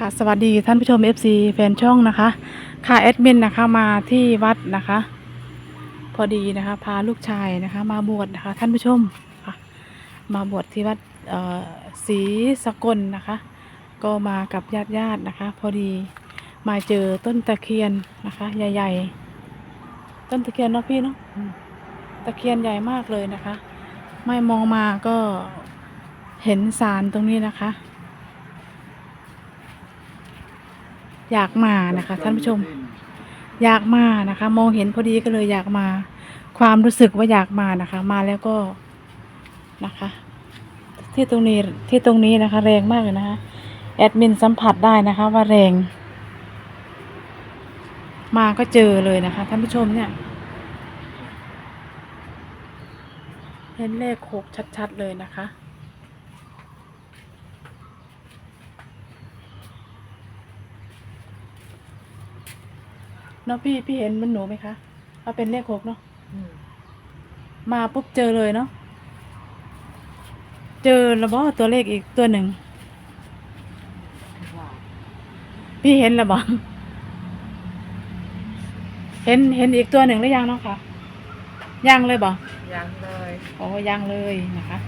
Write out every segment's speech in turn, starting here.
ค่ะสวัสดีท่านผู้ชม FC แฟนช่องนะคะ ค่ะแอดมินนะคะมาที่วัดนะคะ พอดีนะคะพาลูกชายนะคะ มาบวชนะคะ ท่านผู้ชมค่ะมาบวชที่วัดศรีสกลนะคะ ก็มากับญาติญาติๆนะคะ พอดีมาเจอต้นตะเคียนนะคะ ใหญ่ ๆ ต้นตะเคียนเนาะพี่เนาะตะเคียนใหญ่มากเลยนะคะ ไม่มองมาก็เห็นสารตรงนี้นะคะ อยากมานะคะ ท่านผู้ชม อยากมานะคะ มองเห็นพอดีก็เลยอยากมา ความรู้สึกว่าอยากมานะคะ มาแล้วก็นะคะ ที่ตรงนี้ที่ตรงนี้นะคะ แรงมากเลยนะคะแอดมินสัมผัสได้นะคะ ว่าแรง มาก็เจอเลยนะคะ ท่านผู้ชมเนี่ย เห็นเลขหกชัดๆเลยนะคะ เนาะพี่พี่เห็นมันหนูไหมคะว่าเป็นเลขหกเนาะมาปุ๊บเจอเลยเนาะเจอแล้วบอกตัวเลขอีกตัวหนึ่งพี่เห็นแล้วบอกเห็นเห็นอีกตัวหนึ่งหรือยังเนาะค่ะยังเลยบอกยังเลยโอ้ยังเลยนะคะ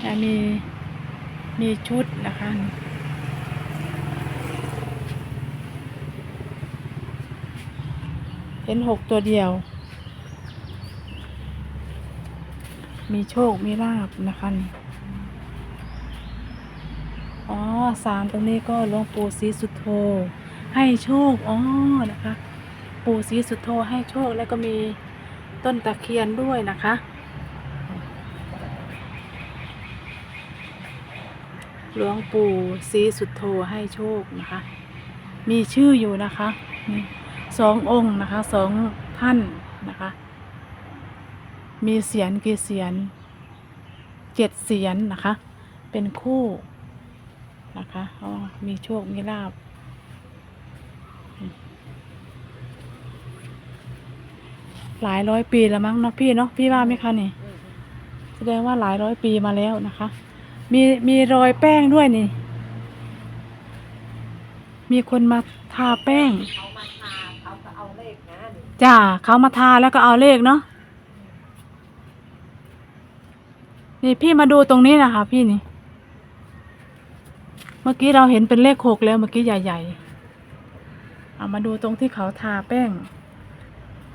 แล้วมีมีชุดนะคะ เห็นหกตัวเดียว มีโชค มีลาบนะคะนี่อ๋อสารตรงนี้ก็หลวงปู่ศรีสุโธให้โชค อ๋อ นะคะ ปู่ศรีสุโธให้โชคแล้วก็มีต้นตะเคียนด้วยนะคะ หลวงปู่ศรีสุโธให้โชคนะคะ มีชื่ออยู่นะคะนี่ สององค์นะคะสองท่านนะคะ มีเสียนกี่เสียนเจ็ดเสียนนะคะ เป็นคู่นะคะอ๋อมีโชค มีลาบหลายร้อยปีแล้วมั้งเนาะพี่เนาะพี่ว่าไหมคะนี่แสดงว่าหลายร้อยปีมาแล้วนะคะ มีมีรอยแป้งด้วยนี่ มีคนมาทาแป้ง จ้าเขามาทาแล้วก็เอาเลขเนาะนี่พี่มาดูตรงนี้นะคะพี่นี่ เมื่อกี้เราเห็นเป็นเลขหกแล้วเมื่อกี้ใหญ่ๆเอามาดูตรงที่เขาทาแป้ง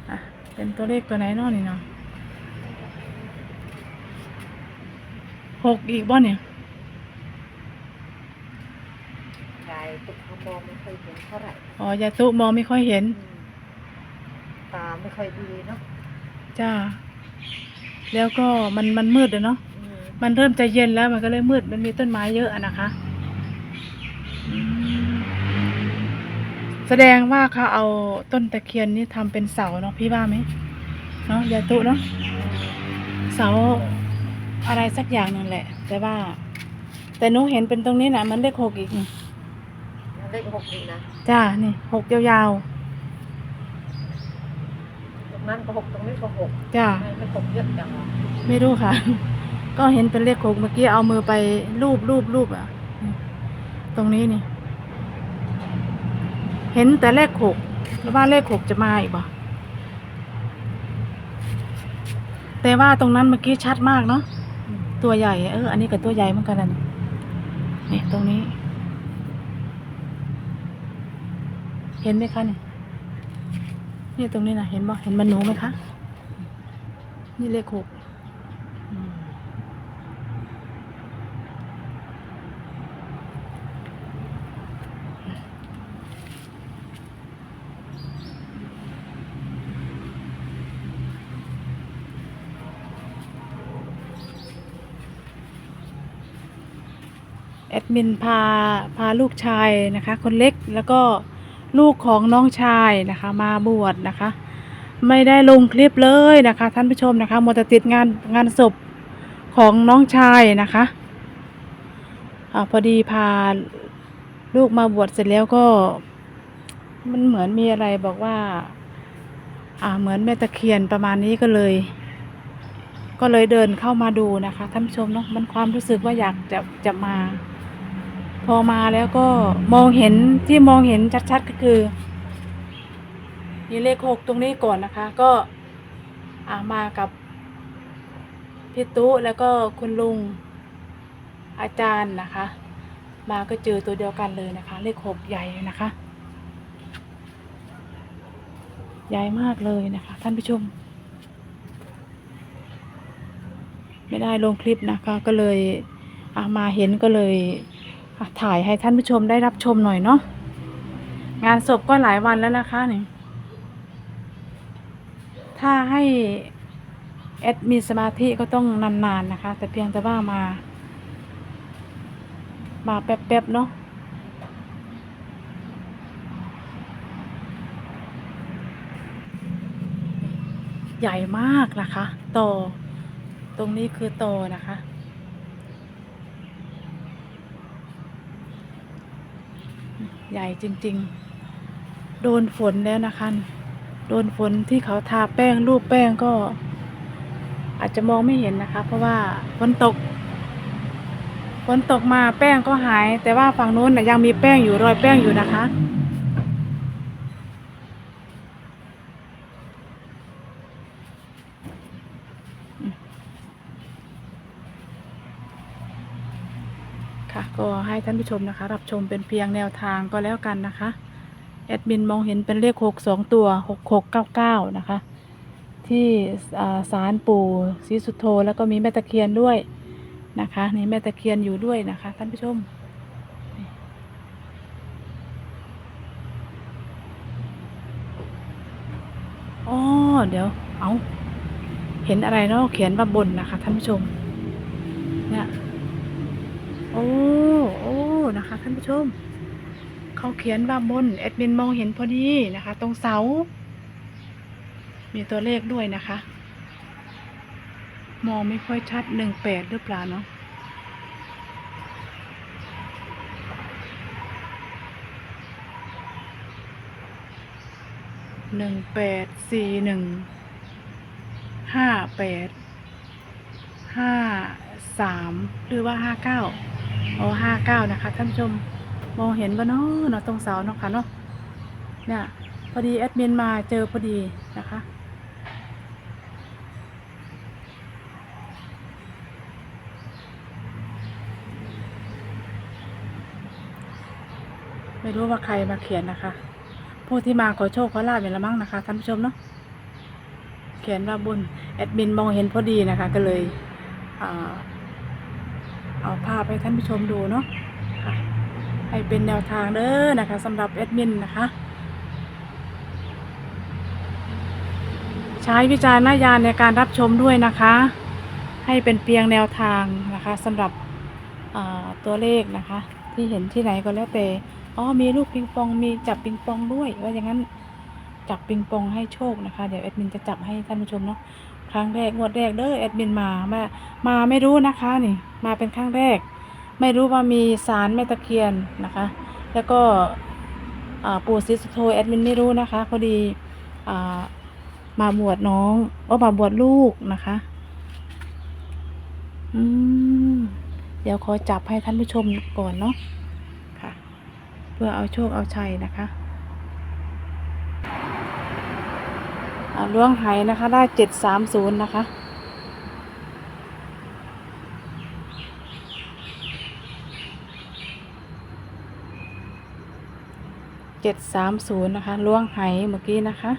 อะเป็นตัวเลขตัวไหนเนาะนี่เนาะหกอีกบ่เนี่ยยายตุ๊กเขามองไม่ค่อยเห็นเท่าไหร่อ๋อยายตุมองไม่ค่อยเห็นอืม ตาไม่ค่อยดีเนาะจ้า แล้วก็มันมันมืดอะเนาะ อืมมันเริ่มจะเย็นแล้วมันก็เลยมืด มันมีต้นไม้เยอะอะนะคะอืมแสดงว่าเขาเอาต้นตะเคียนนี่ทำเป็นเสาเนาะพี่ว่าไหมเนาะยายตุเนาะ เสาอะไรสักอย่างหนึ่งแหละ แต่ว่า แต่หนูเห็นเป็นตรงนี้นะมันเลขหกอีกนี่เลขหกอีกนะจ้า นี่หกยาวตรง นั้นก็หกตรงนี้ก็หกๆจ้าไม่ไม่หกเยอะจังวะไม่รู้ค่ะ ก็เห็นเป็นเลขหกเมื่อกี้เอามือไปรูปรูปรูปอะนี่ตรงนี้นี่ เห็นแต่เลขหกแล้วว่าเลขหกจะมาอีกบ่แต่ว่าตรงนั้นเมื่อกี้ชัดมากเนาะอืมตัวใหญ่เอออันนี้กับตัวใหญ่เหมือนกันนะนี่นี่ตรงนี้ เห็นไหมคะนี่ นี่ตรงนี้นะเห็นบ่เห็นมันหนูไหมคะ นี่เลขหกแอดมินพาพาลูกชายนะคะ คนเล็กแล้วก็ ลูกของน้องชายนะคะ มาบวชนะคะ ไม่ได้ลงคลิปเลยนะคะ ท่านผู้ชมนะคะมัวแต่ติดงานงานศพของน้องชายนะคะอาพอดีพาลูกมาบวชเสร็จแล้วก็ มันเหมือนมีอะไรบอกว่า อ่าเหมือนแม่ตะเคียนประมาณนี้ก็เลย ก็เลยเดินเข้ามาดูนะคะท่านผู้ชมเนาะมันความรู้สึกว่าอยากจะจะมา พอมาแล้วก็มองเห็นที่มองเห็นชัดๆก็คือ มีเลขหกตรงนี้ก่อนนะคะ ก็อามากับพี่ตุ๊แล้วก็คุณลุงอาจารย์นะคะ มาก็เจอตัวเดียวกันเลยนะคะ เลขหกใหญ่นะคะ ใหญ่มากเลยนะคะ ท่านผู้ชม ไม่ได้ลงคลิปนะคะ ก็เลยอามาเห็นก็เลย ถ่ายให้ท่านผู้ชมได้รับชมหน่อยเนาะงานศพก็หลายวันแล้วนะคะนี่ถ้าให้แอดมีสมาธิก็ต้องนานๆนะคะ แต่เพียงแต่ว่ามา มาแป๊บๆเนาะใหญ่มากนะคะ ต่อ ตรงนี้คือโตนะคะ ใหญ่จริง ๆ โดนฝนแล้วนะคะ โดนฝนที่เขาทาแป้งรูปแป้งก็ อาจจะมองไม่เห็นนะคะ เพราะว่าฝนตกฝนตกมาแป้งก็หาย แต่ว่าฝั่งนู้นนะยังมีแป้งอยู่รอยแป้งอยู่นะคะ ค่ะ ก็ให้ท่านผู้ชมนะคะ รับชมเป็นเพียงแนวทางก็แล้วกันนะคะแอดมินมองเห็นเป็นเลขหกสองตัวหกหกเก้าเก้านะคะ ที่อ่าศาลปู่ศรีสุโธแล้วก็มีแม่ตะเคียนด้วยนะคะนี่แม่ตะเคียนอยู่ด้วยนะคะ ท่านผู้ชมอ๋อเดี๋ยว เอาเห็นอะไรเนาะเขียนว่าบนนะคะ ท่านผู้ชม เนี่ย โอ้ โอ้ นะคะ ท่านผู้ชม เขาเขียนว่าบนแอดมินมองเห็นพอดีนะคะ ตรงเสา มีตัวเลขด้วยนะคะ มองไม่ค่อยชัดหนึ่งแปดหรือเปล่าเนาะหนึ่งแปดสี่หนึ่งห้าแปดห้าสามหรือว่าห้าเก้า อ๋อห้าเก้านะคะท่านผู้ชมมองเห็นปะเนาะเนาะตรงเสาเนาะค่ะเนาะเนี่ยพอดีแอดมินมาเจอพอดีนะคะไม่รู้ว่าใครมาเขียนนะคะ ผู้ที่มาขอโชคขอลาบเป็นละมั้งนะคะท่านผู้ชมเนาะเขียนว่าบุญแอดมินมองเห็นพอดีนะคะ ก็เลยอ่า เอาภาพให้ท่านผู้ชมดูเนาะค่ะให้เป็นแนวทางเด้อนะคะสำหรับแอดมินนะคะ ใช้วิจารณญาณในการรับชมด้วยนะคะ ให้เป็นเพียงแนวทางนะคะสำหรับตัวเลขนะคะ ที่เห็นที่ไหนก็แล้วแต่อ๋อมีลูกปิงปองมีจับปิงปองด้วยว่าอย่างนั้นจับปิงปองให้โชคนะคะ เดี๋ยวแอดมินจะจับให้ท่านผู้ชมเนาะ ครั้งแรกงวดแรกเด้อแอดมินมามามาไม่รู้นะคะนี่มาเป็นครั้งแรก ไม่รู้ว่ามีสารแม่ตะเคียนนะคะ แล้วก็ปู่ศรีสุโธแอดมินไม่รู้นะคะพอดีอมาบวชน้องว่ามาบวชลูกนะคะอืมเดี๋ยวขอจับให้ท่านผู้ชมก่อนเนาะค่ะ เพื่อเอาโชคเอาชัยนะคะอ่า ล้วงไหนะคะได้เจ็ดสามศูนย์นะคะ เจ็ดสามศูนย์นะคะล้วงไหเมื่อกี้นะคะ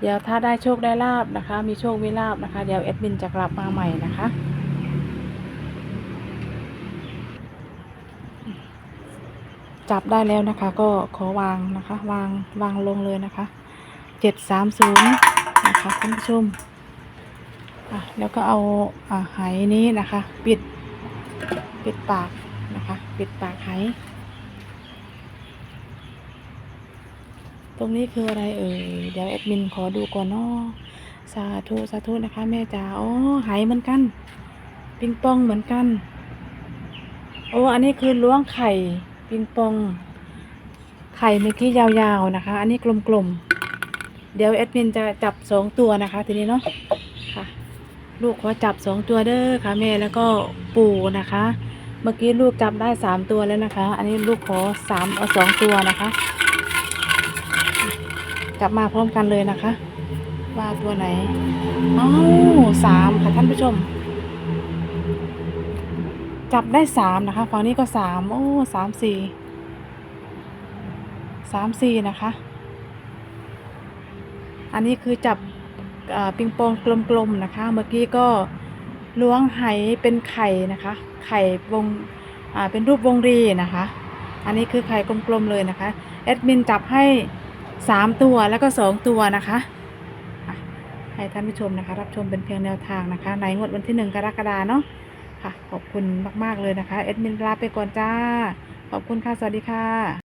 เดี๋ยวถ้าได้โชคได้ลาบนะคะ มีโชคมีลาบนะคะ เดี๋ยวแอดมินจะกลับมาใหม่นะคะ จับได้แล้วนะคะ ก็ขอวางนะคะ วางวางลงเลยนะคะเจ็ดสามศูนย์นะคะท่านผู้ชมอะแล้วก็เอาอ่าไหนี้นะคะ ปิดปิดปากนะคะ ปิดปากไหตรงนี้คืออะไรเอ่ยเดี๋ยวแอดมินขอดูก่อนเนาะสาธุสาธุนะคะแม่จ๋าอ๋อไหเหมือนกัน ปิงปองเหมือนกันโอ้อันนี้คือล้วงไข่ ปิงปอง ไข่เมื่อกี้ยาวๆนะคะ อันนี้กลมๆ เดี๋ยวแอดมินจะจับสองตัวนะคะ ทีนี้เนาะค่ะ ลูกขอจับสองตัวเด้อค่ะแม่แล้วก็ปู่นะคะ เมื่อกี้ลูกจับได้สามตัวแล้วนะคะ อันนี้ลูกขอสามเอาสองตัวนะคะ จับมาพร้อมกันเลยนะคะ ว่าตัวไหนอ้าวสามค่ะท่านผู้ชม จับได้สามนะคะฝั่งนี้ก็สามโอ้สามสี่สามสี่นะคะ อันนี้คือจับปิงปองกลมๆนะคะ เมื่อกี้ก็ล้วงไหเป็นไข่นะคะ ไข่วงเป็นรูปวงรีนะคะ อันนี้คือไข่กลมๆเลยนะคะแอดมินจับให้สามตัวแล้วก็สองตัวนะคะอะให้ท่านผู้ชมนะคะ รับชมเป็นเพียงแนวทางนะคะในงวดวันที่หนึ่งกรกฎาเนาะ ค่ะ ขอบคุณมาก ๆ เลยนะคะแอดมินลาไปก่อนจ้า ขอบคุณค่ะ สวัสดีค่ะ